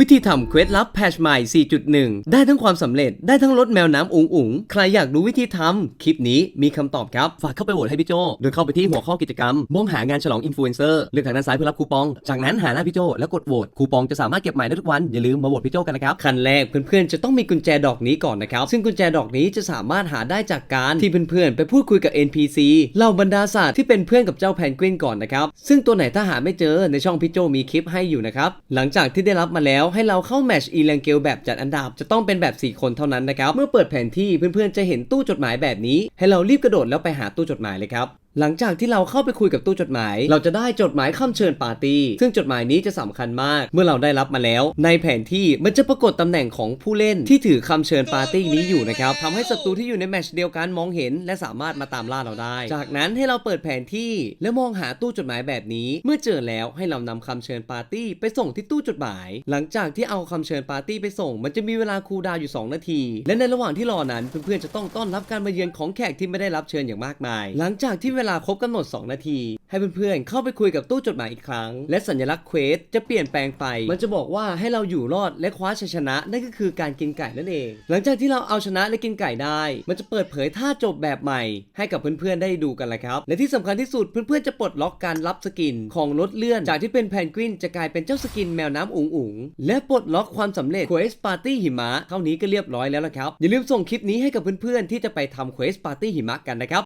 วิธีทำเควสลับแพชใหม่ 4.1 ได้ทั้งความสำเร็จ ได้ทั้งรถแมวน้ำอุ๋งอุ๋งใครอยากรู้วิธีทำ คลิปนี้มีคำตอบครับ ฝากเข้าไปโหวตให้พี่โจ โดยเข้าไปที่หัวข้อกิจกรรม มองหางานฉลองอินฟลูเอนเซอร์ เลือกทางด้านซ้ายเพื่อรับคูปอง จากนั้นหาหน้าพี่โจ แล้วกดโหวต คูปองจะสามารถเก็บใหม่ได้ทุกวัน อย่าลืมมาโหวตพี่โจกันนะครับ ขั้นแรกเพื่อนๆ จะต้องมีกุญแจดอกนี้ก่อนนะครับ ซึ่งกุญแจดอกนี้จะสามารถหาได้จากการที่เพื่อนๆ ไปพูดคุยกับ NPC เหล่าบรรดาศาสตร์ที่เป็นเพื่อนกับเจ้าแพนกวินก่อนนะครับ ซึ่งตัวไหนถ้าหาไม่เจอในช่องพี่โจมีคลิปให้อยู่นะครับหลังจากที่ได้รับมาแล้วให้เราเข้าแมชอีแลงเกลแบบจัดอันดับ จะต้องเป็นแบบ 4 คนเท่านั้นนะครับ เมื่อเปิดแผนที่เพื่อนๆจะเห็นตู้จดหมายแบบนี้ ให้เรารีบกระโดดแล้วไปหาตู้จดหมายเลยครับ หลังจากที่เราเข้าไปคุยกับตู้จดหมาย เราจะได้จดหมายคำเชิญปาร์ตี้ ซึ่งจดหมายนี้จะสำคัญมาก เมื่อเราได้รับมาแล้ว ในแผนที่มันจะปรากฏตำแหน่งของผู้เล่นที่ถือคำเชิญปาร์ตี้นี้อยู่นะครับทำให้ศัตรูที่อยู่ในแมชเดียวกันมองเห็น และสามารถมาตามล่าเราได้ จากนั้นให้เราเปิดแผนที่แล้วมองหาตู้จดหมายแบบนี้ เมื่อเจอแล้วให้เรานำคำเชิญปาร์ตี้ไปส่งที่ตู้จดหมาย หลังจากที่เอาคำเชิญปาร์ตี้ไปส่ง มันจะมีเวลาคูลดาวอยู่ 2 นาที และในระหว่างที่รอนั้นเพื่อนๆจะต้องต้อนรับการมาเยือนของแขกที่ไม่ได้รับเชิญอย่างมากมาย หลังจากที่เวลาครบกำหนด 2 นาที ให้เพื่อนๆ เข้าไปคุยกับตู้จดหมายอีกครั้ง และสัญลักษณ์เควสจะเปลี่ยนแปลงไป มันจะบอกว่าให้เราอยู่รอดและคว้าชัยชนะ นั่นก็คือการกินไก่นั่นเอง หลังจากที่เราเอาชนะและกินไก่ได้ มันจะเปิดเผยท่าจบแบบใหม่ ให้กับเพื่อนๆได้ดูกันละครับ และที่สำคัญที่สุดเพื่อนๆจะปลดล็อกการรับสกินของรถเลื่อน จากที่เป็นแพนกวินจะกลายเป็นเจ้าสกินแมวน้ำอุ๋งอุ๋งและปลดล็อกความสำเร็จเควสปาร์ตี้หิมะเท่านี้ก็เรียบร้อยแล้วละครับอย่าลืมส่งคลิปนี้ให้กับเพื่อนๆที่จะไปทำเควสปาร์ตี้หิมะกันนะครับ